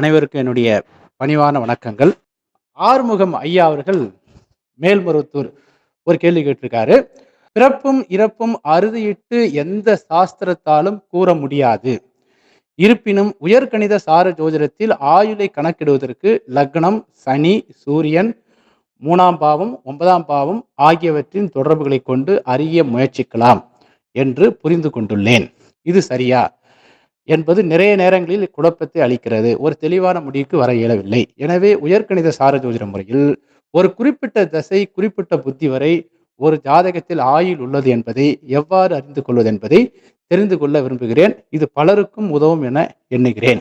அனைவருக்கும் என்னுடைய பணிவான வணக்கங்கள். ஆறுமுகம் ஐயா அவர்கள் மேல்மருவத்தூர் ஒரு கேள்வி கேட்டிருக்காரு. பிறப்பும் இறப்பும் அறுதியிட்டு எந்த சாஸ்திரத்தாலும் கூற முடியாது. இருப்பினும் உயர்கணித சார ஜோதிடத்தில் ஆயுளை கணக்கிடுவதற்கு லக்னம் சனி சூரியன் மூணாம் பாவம் ஒன்பதாம் பாவம் ஆகியவற்றின் தொடர்புகளை கொண்டு அறிய முயற்சிக்கலாம் என்று புரிந்து கொண்டுள்ளேன். இது சரியா? என்பது நிறைய நேரங்களில் குழப்பத்தை அளிக்கிறது. ஒரு தெளிவான முடிவுக்கு வர இயலவில்லை. எனவே உயர்கணித சாரஜோதிட முறையில் ஒரு குறிப்பிட்ட தசை குறிப்பிட்ட புத்தி வரை ஒரு ஜாதகத்தில் ஆயுள் உள்ளது என்பதை எவ்வாறு அறிந்து கொள்வது என்பதை தெரிந்து கொள்ள விரும்புகிறேன். இது பலருக்கும் உதவும் என எண்ணுகிறேன்.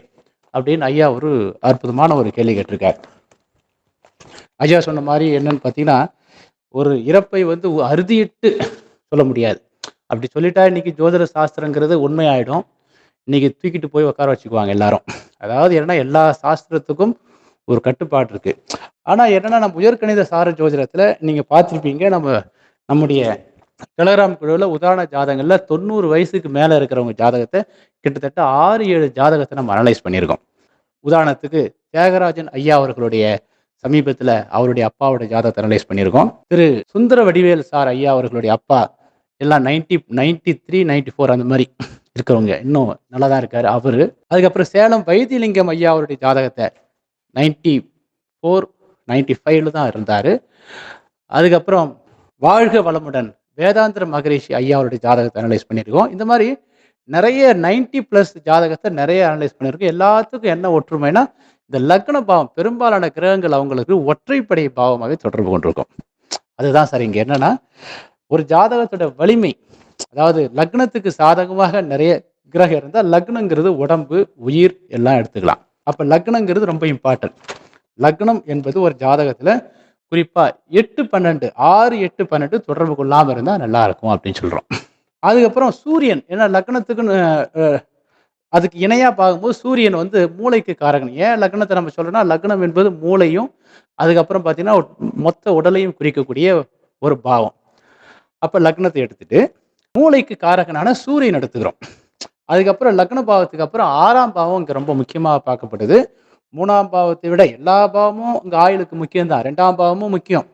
அப்படின்னு ஐயா ஒரு அற்புதமான ஒரு கேள்வி கேட்டிருக்கார். ஐயா சொன்ன மாதிரி என்னன்னு பார்த்தீங்கன்னா ஒரு இறப்பை வந்து அறுதியிட்டு சொல்ல முடியாது. அப்படி சொல்லிட்டா இன்னைக்கு ஜோதிட சாஸ்திரங்கிறது உண்மையாயிடும். இன்னைக்கு தூக்கிட்டு போய் உட்கார வச்சுக்குவாங்க எல்லாரும். அதாவது என்னன்னா எல்லா சாஸ்திரத்துக்கும் ஒரு கட்டுப்பாடு இருக்கு. ஆனா என்னன்னா நம்ம உயர்கணித சார ஜோதிடத்துல நீங்க பார்த்துருப்பீங்க நம்ம நம்முடைய டெலகிராம் குழுவில் உதாரண ஜாதகங்களில் தொண்ணூறு வயசுக்கு மேலே இருக்கிறவங்க ஜாதகத்தை கிட்டத்தட்ட ஆறு ஏழு ஜாதகத்தை நம்ம அனலைஸ் பண்ணியிருக்கோம். உதாரணத்துக்கு தியாகராஜன் ஐயா அவர்களுடைய சமீபத்தில் அவருடைய அப்பாவோட ஜாதகத்தை அனலைஸ் பண்ணியிருக்கோம். திரு சுந்தர வடிவேல் சார் ஐயா அவர்களுடைய அப்பா எல்லாம் ninety ninety three ninety four அந்த மாதிரி. இருக்கிறவங்க இன்னும் நல்லா தான் இருக்கார். அவர் அதுக்கப்புறம் சேலம் வைத்தியலிங்கம் ஐயா அவருடைய ஜாதகத்தை நைன்டி ஃபோர் நைன்டி ஃபைவ்ல தான் இருந்தார். அதுக்கப்புறம் வாழ்க வளமுடன் வேதாந்திர மகரிஷி ஐயா அவருடைய ஜாதகத்தை அனலைஸ் பண்ணியிருக்கோம். இந்த மாதிரி நிறைய நைன்டி ப்ளஸ் ஜாதகத்தை நிறைய அனலைஸ் பண்ணியிருக்கோம். எல்லாத்துக்கும் என்ன ஒற்றுமைனா இந்த லக்ன பாவம் பெரும்பாலான கிரகங்கள் அவங்களுக்கு ஒற்றைப்படை பாவமாகவே தொடர்பு கொண்டிருக்கும். அதுதான் சார் இங்கே என்னன்னா ஒரு ஜாதகத்தோட வலிமை அதாவது லக்னத்துக்கு சாதகமாக நிறைய கிரகம் இருந்தால் லக்னங்கிறது உடம்பு உயிர் எல்லாம் எடுத்துக்கலாம். அப்போ லக்னங்கிறது ரொம்ப இம்பார்ட்டன்ட் லக்னம் என்பது ஒரு ஜாதகத்தில் குறிப்பாக எட்டு பன்னெண்டு ஆறு எட்டு பன்னெண்டு தொடர்பு கொள்ளாமல் இருந்தால் நல்லா இருக்கும் அப்படின்னு சொல்கிறோம் அதுக்கப்புறம் சூரியன் ஏன்னா லக்னத்துக்குன்னு அதுக்கு இணையாக பார்க்கும்போது சூரியன் வந்து மூளைக்கு காரகன். ஏன் லக்னத்தை நம்ம சொல்கிறோன்னா லக்னம் என்பது மூளையும் அதுக்கப்புறம் பார்த்தீங்கன்னா மொத்த உடலையும் குறிக்கக்கூடிய ஒரு பாவம். அப்போ லக்னத்தை எடுத்துட்டு மூளைக்கு காரகனான சூரியன் எடுத்துக்கிறோம். அதுக்கப்புறம் லக்ன பாவத்துக்கு அப்புறம் ஆறாம் பாவம் இங்கே ரொம்ப முக்கியமாக பார்க்கப்படுது மூணாம் பாவத்தை விட எல்லா பாவமும் இங்கே ஆயுளுக்கு முக்கியம்தான். ரெண்டாம் பாவமும் முக்கியம்.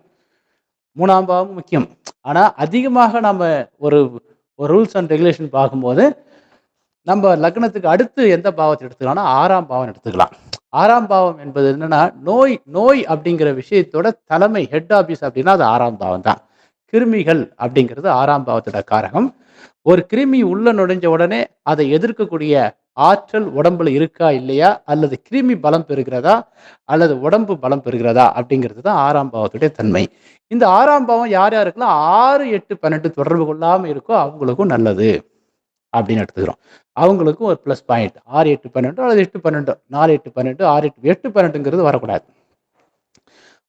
மூணாம் பாவமும் முக்கியம். ஆனால் அதிகமாக நம்ம ஒரு ஒரு ரூல்ஸ் அண்ட் ரெகுலேஷன் பார்க்கும்போது நம்ம லக்னத்துக்கு அடுத்து எந்த பாவத்தை எடுத்துக்கலாம்னா ஆறாம் பாவம் எடுத்துக்கலாம். ஆறாம் பாவம் என்பது என்னன்னா நோய் நோய் அப்படிங்கிற விஷயத்தோட தலைமை ஹெட் ஆஃபீஸ் அப்படின்னா அது ஆறாம் பாவம் தான் கிருமிகள் அப்படிங்கிறது ஆறாம் பாவத்தோட காரகம். ஒரு கிருமி உள்ள நுழைஞ்ச உடனே அதை எதிர்க்கக்கூடிய ஆற்றல் உடம்புல இருக்கா இல்லையா? அல்லது கிருமி பலம் பெறுகிறதா? அல்லது உடம்பு பலம் பெறுகிறதா? அப்படிங்கிறது தான் ஆறாம் பாவத்துடைய தன்மை. இந்த ஆறாம் பாவம் யார் யாருக்கெல்லாம் ஆறு எட்டு பன்னெண்டு தொடர்பு கொள்ளாமல் இருக்கோ அவங்களுக்கும் நல்லது அப்படின்னு எடுத்துக்கிறோம். அவங்களுக்கும் ஒரு ப்ளஸ் பாயிண்ட் ஆறு எட்டு பன்னெண்டு அல்லது எட்டு பன்னெண்டு நாலு எட்டு பன்னெண்டு ஆறு எட்டு எட்டு பன்னெண்டுங்கிறது வரக்கூடாது.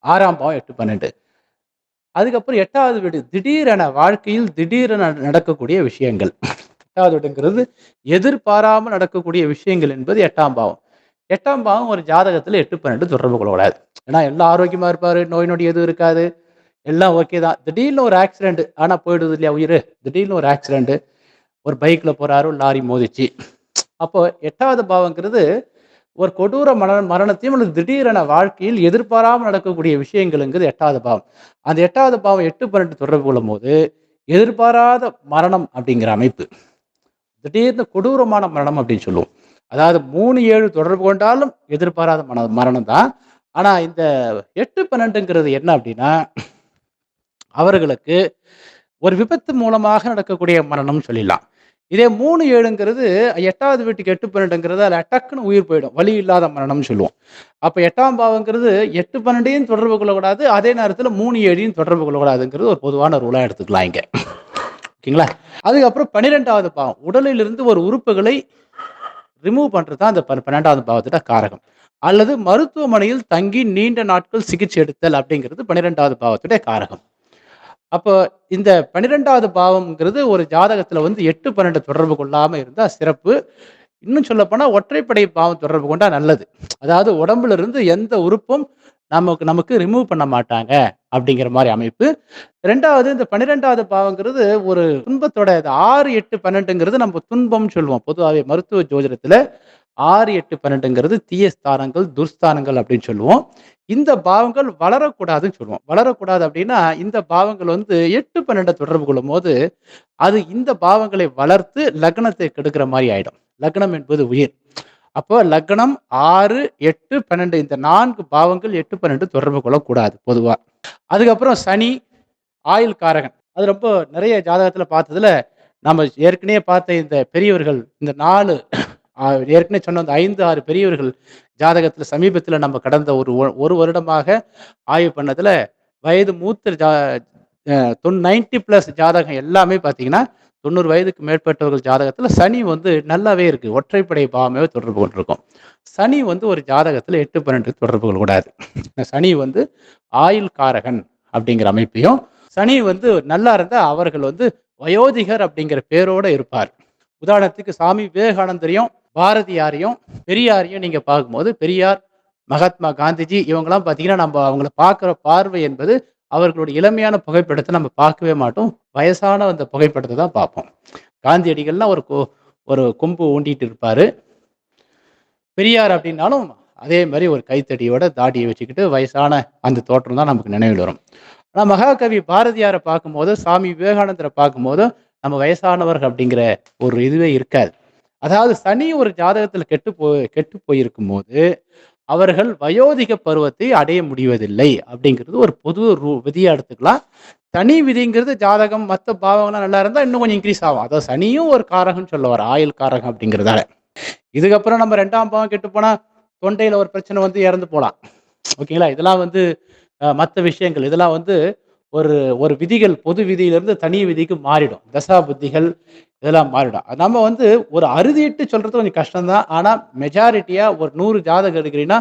ஆறாம் பாவம் எட்டு பன்னெண்டு. அதுக்கப்புறம் எட்டாவது வீடு திடீரென வாழ்க்கையில் திடீரென நடக்கக்கூடிய விஷயங்கள். எட்டாவது வீடுங்கிறது எதிர்பாராமல் நடக்கக்கூடிய விஷயங்கள் என்பது எட்டாம் பாவம். எட்டாம் பாவம் ஒரு ஜாதகத்தில் எட்டு பன்னெண்டு தொடர்பு கொள்ளக்கூடாது ஏன்னா எல்லாம் ஆரோக்கியமாக இருப்பார் நோய் நொடி எதுவும் இருக்காது. எல்லாம் ஓகே தான். திடீர்னு ஒரு ஆக்சிடென்ட் ஆனால் போயிடுது இல்லையா உயிர்? திடீர்னு ஒரு ஆக்சிடென்ட் ஒரு பைக்கில் போகிறாரு லாரி மோதிச்சு. அப்போ எட்டாவது பாவங்கிறது ஒரு கொடூர மரண மரணத்தையும் அல்லது திடீரென வாழ்க்கையில் எதிர்பாராமல் நடக்கக்கூடிய விஷயங்களுங்கிறது எட்டாவது பாவம். அந்த எட்டாவது பாவம் எட்டு பன்னெண்டு தொடர்பு கொள்ளும் போது எதிர்பாராத மரணம் அப்படிங்கிற அமைப்பு. திடீர்னு கொடூரமான மரணம் அப்படின்னு சொல்லுவோம். அதாவது மூணு ஏழு தொடர்பு கொண்டாலும் எதிர்பாராத மன மரணம் தான். ஆனால் இந்த எட்டு பன்னெண்டுங்கிறது என்ன அப்படின்னா அவர்களுக்கு ஒரு விபத்து மூலமாக நடக்கக்கூடிய மரணம்னு சொல்லிடலாம். இதே மூணு ஏழுங்கிறது எட்டாவது வீட்டுக்கு எட்டு பன்னெண்டுங்கிறது அதில் டக்குன்னு உயிர் போயிடும். வலி இல்லாத மரணம்னு சொல்லுவோம். அப்போ எட்டாம் பாவங்கிறது எட்டு பன்னெண்டையும் தொடர்பு கொள்ளக்கூடாது அதே நேரத்தில் மூணு ஏழையும் தொடர்பு கொள்ளக்கூடாதுங்கிறது ஒரு பொதுவான ரூலாக எடுத்துக்கலாம் இங்கே. ஓகேங்களா? அதுக்கப்புறம் பன்னிரெண்டாவது பாவம். உடலிலிருந்து ஒரு உறுப்புகளை ரிமூவ் பண்ணுறது தான் அந்த பன்னெண்டாவது பாவத்தோட காரகம். அல்லது மருத்துவமனையில் தங்கி நீண்ட நாட்கள் சிகிச்சை எடுத்தல் அப்படிங்கிறது பன்னிரெண்டாவது பாவத்துடைய காரகம். அப்போ இந்த பன்னிரெண்டாவது பாவம்ங்கிறது ஒரு ஜாதகத்துல வந்து எட்டு பன்னெண்டு தொடர்பு கொள்ளாம இருந்தா சிறப்பு. இன்னும் சொல்லப்போனால் ஒற்றைப்படை பாவம் தொடர்பு கொண்டா நல்லது. அதாவது உடம்புல இருந்து எந்த உறுப்பும் நமக்கு நமக்கு ரிமூவ் பண்ண மாட்டாங்க அப்படிங்கிற மாதிரி அமைப்பு. ரெண்டாவது இந்த பன்னிரெண்டாவது பாவங்கிறது ஒரு துன்பத்தோட இது ஆறு எட்டு பன்னெண்டுங்கிறது நம்ம துன்பம்னு சொல்லுவோம் பொதுவாகவே மருத்துவ ஜோதிடத்துல. ஆறு எட்டு பன்னெண்டுங்கிறது தீய ஸ்தானங்கள் துர்ஸ்தானங்கள் அப்படின்னு சொல்லுவோம். இந்த பாவங்கள் வளரக்கூடாதுன்னு சொல்லுவோம். வளரக்கூடாது அப்படின்னா இந்த பாவங்கள் வந்து எட்டு பன்னெண்டை தொடர்பு கொள்ளும் போது அது இந்த பாவங்களை வளர்த்து லக்னத்தை கெடுக்கிற மாதிரி ஆயிடும். லக்னம் என்பது உயிர். அப்போ லக்னம் ஆறு எட்டு பன்னெண்டு இந்த நான்கு பாவங்கள் எட்டு பன்னெண்டு தொடர்பு கொள்ளக்கூடாது பொதுவாக அதுக்கப்புறம் சனி ஆயுள் காரகன் அது ரொம்ப நிறைய ஜாதகத்தில் பார்த்ததுல நம்ம ஏற்கனவே பார்த்த இந்த பெரியவர்கள் இந்த நாலு ஏற்கனவே சொன்ன அந்த ஐந்து ஆறு பெரியவர்கள் ஜாதகத்தில் சமீபத்தில் நம்ம கடந்த ஒரு ஒரு வருடமாக ஆய்வு பண்ணதில் வயது மூத்த ஜா தொன் நைன்டி ப்ளஸ் ஜாதகம் எல்லாமே பார்த்தீங்கன்னா தொண்ணூறு வயதுக்கு மேற்பட்டவர்கள் ஜாதகத்தில் சனி வந்து நல்லாவே இருக்குது ஒற்றைப்படை பாவமே தொடர்பு கொண்டிருக்கும். சனி வந்து ஒரு ஜாதகத்தில் எட்டு பன்னெண்டு தொடர்பு கொள்ளக்கூடாது. சனி வந்து ஆயுள் காரகன் அப்படிங்கிற அமைப்பையும் சனி வந்து நல்லா இருந்தால் அவர்கள் வந்து வயோதிகர் அப்படிங்கிற பேரோடு இருப்பார். உதாரணத்துக்கு சாமி விவேகானந்தரையும் பாரதியாரையும் பெரியாரையும் நீங்கள் பார்க்கும்போது பெரியார் மகாத்மா காந்திஜி இவங்கெல்லாம் பார்த்தீங்கன்னா நம்ம அவங்கள பார்க்குற பார்வை என்பது அவர்களுடைய இளமையான புகைப்படத்தை நம்ம பார்க்கவே மாட்டோம். வயசான அந்த புகைப்படத்தை தான் பார்ப்போம். காந்தியடிகள்லாம் ஒரு கோ ஒரு கொம்பு ஊண்டிட்டு இருப்பார். பெரியார் அப்படின்னாலும் அதே மாதிரி ஒரு கைத்தடியோட தாடியை வச்சுக்கிட்டு வயசான அந்த தோற்றம் தான் நமக்கு நினைவில் வரும். ஆனால் மகாகவி பாரதியாரை பார்க்கும்போது சாமி விவேகானந்தரை பார்க்கும்போது நம்ம வயசானவர்கள் அப்படிங்கிற ஒரு இதுவே இருக்காது. அதாவது சனி ஒரு ஜாதகத்தில் கெட்டு போ கெட்டு போயிருக்கும் போது அவர்கள் வயோதிக பருவத்தை அடைய முடிவதில்லை அப்படிங்கிறது ஒரு பொது ரூ விதியாக எடுத்துக்கலாம். தனி விதிங்கிறது ஜாதகம் மற்ற பாவங்கள்லாம் நல்லா இருந்தால் இன்னும் கொஞ்சம் இன்க்ரீஸ் ஆகும். அதாவது சனியும் ஒரு காரகம்னு சொல்ல வர ஆயுள் காரகம் அப்படிங்கிறதால. இதுக்கப்புறம் நம்ம ரெண்டாம் பாவம் கெட்டு போனால் தொண்டையில் ஒரு பிரச்சனை வந்து இறந்து போகலாம் ஓகேங்களா? இதெல்லாம் வந்து மற்ற விஷயங்கள். இதெல்லாம் வந்து ஒரு ஒரு விதிகள் பொது விதியிலிருந்து தனி விதிக்கு மாறிடும். தசா புத்திகள் இதெல்லாம் மாறிடும். அது நம்ம வந்து ஒரு அறுதிட்டு சொல்றது கொஞ்சம் கஷ்டம்தான். ஆனால் மெஜாரிட்டியாக ஒரு நூறு ஜாதகம் எடுக்கிறீங்கன்னா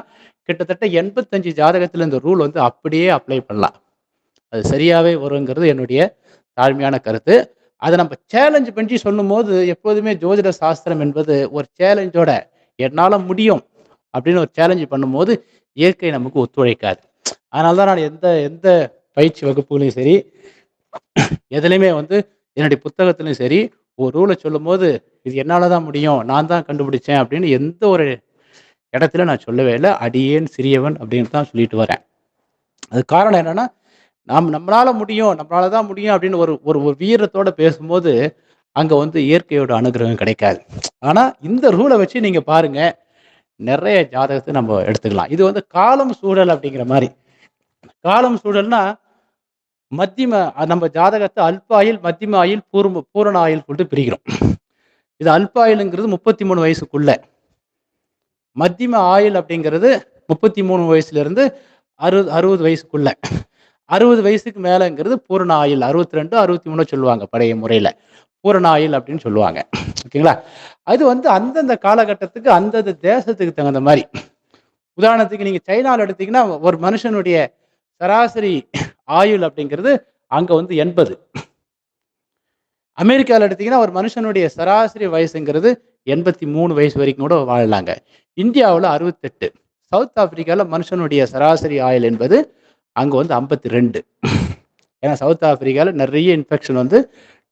கிட்டத்தட்ட எண்பத்தஞ்சு ஜாதகத்தில் இந்த ரூல் வந்து அப்படியே அப்ளை பண்ணலாம். அது சரியாகவே வருங்கிறது என்னுடைய தாழ்மையான கருத்து. அதை நம்ம சேலஞ்ச் பண்ணி சொல்லும் போது எப்போதுமே ஜோதிட சாஸ்திரம் என்பது ஒரு சேலஞ்சோட என்னால் முடியும் அப்படின்னு ஒரு சேலஞ்சு பண்ணும்போது இயற்கை நமக்கு ஒத்துழைக்காது. அதனால தான் நான் எந்த எந்த பயிற்சி வகுப்புகளையும் சரி எதுலையுமே வந்து என்னுடைய புத்தகத்துலையும் சரி ஒரு ரூலை சொல்லும் போது இது என்னால் தான் முடியும் நான் தான் கண்டுபிடிச்சேன் அப்படின்னு எந்த ஒரு இடத்துல நான் சொல்லவே இல்லை. அடியேன் சிறியவன் அப்படின்னு தான் சொல்லிட்டு வரேன். அது காரணம் என்னென்னா நாம் நம்மளால முடியும் நம்மளால தான் முடியும் அப்படின்னு ஒரு ஒரு ஒரு வீரத்தோட பேசும்போது அங்கே வந்து இயற்கையோட அனுகிரகம் கிடைக்காது. ஆனால் இந்த ரூலை வச்சு நீங்கள் பாருங்கள் நிறைய ஜாதகத்தை நம்ம எடுத்துக்கலாம். இது வந்து காலம் சூழல் அப்படிங்கிற மாதிரி. காலம் சூழல்னா மத்தியம நம்ம ஜாதகத்தை அல்பாயில் மத்தியம ஆயில் பூர்ம பூரண ஆயில் சொல்லிட்டு பிரிக்கிறோம். இது அல்பாயிலுங்கிறது முப்பத்தி மூணு வயசுக்குள்ள. மத்தியம ஆயில் அப்படிங்கிறது முப்பத்தி மூணு வயசுலேருந்து அறுபது அறுபது வயசுக்குள்ள. அறுபது வயசுக்கு மேலேங்கிறது பூரண ஆயில் அறுபத்தி ரெண்டு அறுபத்தி மூணு சொல்லுவாங்க பழைய முறையில். பூரண ஆயில் அப்படின்னு சொல்லுவாங்க. ஓகேங்களா? அது வந்து அந்தந்த காலகட்டத்துக்கு அந்தந்த தேசத்துக்கு தகுந்த மாதிரி. உதாரணத்துக்கு நீங்கள் சைனாவில் எடுத்தீங்கன்னா ஒரு மனுஷனுடைய சராசரி ஆயுள் அப்படிங்கிறது அங்கே வந்து எண்பது. அமெரிக்காவில் எடுத்தீங்கன்னா ஒரு மனுஷனுடைய சராசரி வயசுங்கிறது எண்பத்தி மூணு வயசு வரைக்கும் கூட வாழலாங்க. இந்தியாவில் அறுபத்தெட்டு. சவுத் ஆப்பிரிக்காவில் மனுஷனுடைய சராசரி ஆயுள் என்பது அங்கே வந்து ஐம்பத்தி ரெண்டு. ஏன்னா சவுத் ஆப்பிரிக்காவில் நிறைய இன்ஃபெக்ஷன் வந்து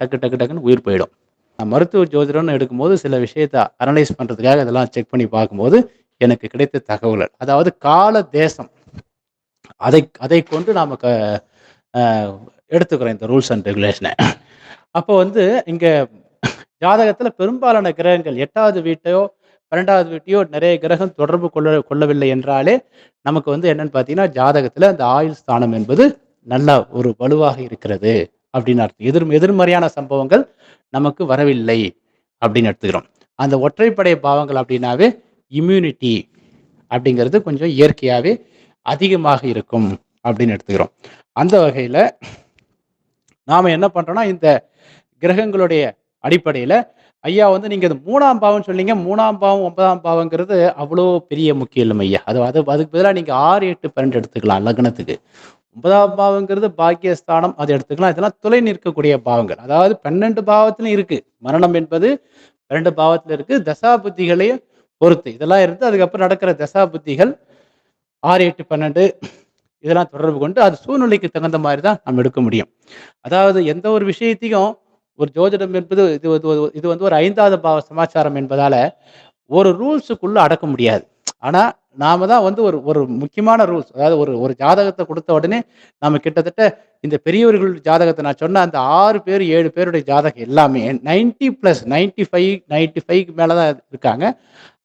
டக்கு டக்கு டக்குன்னு உயிர் போயிடும். நான் மருத்துவ ஜோதிடம்னு எடுக்கும்போது சில விஷயத்தை அனலைஸ் பண்ணுறதுக்காக இதெல்லாம் செக் பண்ணி பார்க்கும்போது எனக்கு கிடைத்த தகவல்கள். அதாவது கால தேசம். அதை அதை கொண்டு நாம் க எடுத்துக்கிறோம் இந்த ரூல்ஸ் அண்ட் ரெகுலேஷனை அப்போ வந்து இங்கே ஜாதகத்தில் பெரும்பாலான கிரகங்கள் எட்டாவது வீட்டையோ பன்னெண்டாவது வீட்டையோ நிறைய கிரகம் தொடர்பு கொள்ள கொள்ளவில்லை என்றாலே நமக்கு வந்து என்னன்னு பார்த்தீங்கன்னா ஜாதகத்தில் அந்த ஆயுள் ஸ்தானம் என்பது நல்ல ஒரு வலுவாக இருக்கிறது அப்படின்னு அர்த்தம். எதிர் எதிர்மறையான சம்பவங்கள் நமக்கு வரவில்லை அப்படின்னு எடுத்துக்கிறோம். அந்த ஒற்றைப்படை பாவங்கள் அப்படின்னாவே இம்யூனிட்டி அப்படிங்கிறது கொஞ்சம் இயற்கையாகவே அதிகமாக இருக்கும் அப்படின்னு எடுத்துக்கிறோம். அந்த வகையில் நாம் என்ன பண்ணுறோன்னா இந்த கிரகங்களுடைய அடிப்படையில் ஐயா வந்து நீங்கள் அது மூணாம் பாவம்னு சொன்னீங்க மூணாம் பாவம் ஒன்பதாம் பாவங்கிறது அவ்வளோ பெரிய முக்கியம் இல்லை ஐயா. அது அது அதுக்கு பதிலாக நீங்கள் ஆறு எட்டு பன்னெண்டு எடுத்துக்கலாம் லக்னத்துக்கு. ஒன்பதாம் பாவங்கிறது பாக்கியஸ்தானம் அது எடுத்துக்கலாம். இதெல்லாம் துளை நிற்கக்கூடிய பாவங்கள். அதாவது பன்னெண்டு பாவத்திலும் இருக்குது மரணம் என்பது பன்னெண்டு பாவத்தில் இருக்குது தசா புத்திகளையும் பொறுத்து. இதெல்லாம் இருந்து அதுக்கப்புறம் நடக்கிற தசா புத்திகள் ஆறு எட்டு பன்னெண்டு இதெல்லாம் தொடர்பு கொண்டு அது சூழ்நிலைக்கு தகுந்த மாதிரி தான் நம்ம எடுக்க முடியும் அதாவது எந்த ஒரு விஷயத்தையும் ஒரு ஜோதிடம் என்பது இது இது வந்து ஒரு ஐந்தாவது பாவ சமாச்சாரம் என்பதால் ஒரு ரூல்ஸுக்குள்ளே அடக்க முடியாது. ஆனால் நாம தான் வந்து ஒரு ஒரு முக்கியமான ரூல்ஸ். அதாவது ஒரு ஒரு ஜாதகத்தை கொடுத்த உடனே, நம்ம கிட்டத்தட்ட இந்த பெரியவர்கள் ஜாதகத்தை நான் சொன்ன அந்த ஆறு பேர், ஏழு பேருடைய ஜாதகம் எல்லாமே ninety plus ninety five ninety ஃபைவ்க்கு மேலே தான் இருக்காங்க.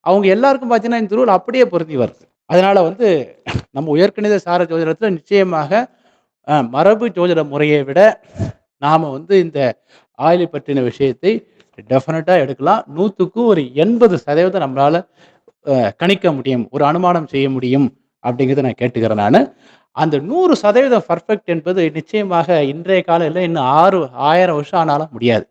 அவங்க எல்லாருக்கும் பார்த்தீங்கன்னா, இந்த ரூல் அப்படியே பொருந்தி வருது. அதனால் வந்து நம்ம உயர்கணித சார ஜோதிடத்தில் நிச்சயமாக மரபு ஜோதிட முறையை விட, நாம் வந்து இந்த ஆயிலை பற்றின விஷயத்தை டெஃபினட்டாக எடுக்கலாம். 100க்கு ஒரு 80% நம்மளால கணிக்க முடியும். ஒரு அனுமானம் செய்ய முடியும் அப்படிங்கிறத நான் கேட்டுக்கிறேன் நான் அந்த நூறு சதவீதம் பர்ஃபெக்ட் என்பது நிச்சயமாக இன்றைய காலம் இன்னும் ஆறு ஆயிரம் வருஷம் ஆனாலும் முடியாது.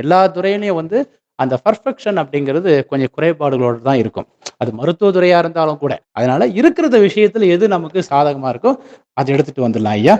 எல்லா துறையிலையும் வந்து அந்த பர்ஃபெக்ஷன் அப்படிங்கிறது கொஞ்சம் குறைபாடுகளோடு தான் இருக்கும். அது மருத்துவத்துறையாக இருந்தாலும் கூட. அதனால இருக்கிறத விஷயத்தில் எது நமக்கு சாதகமாக இருக்கோ, அதை எடுத்துட்டு வந்துடலாம் ஐயா.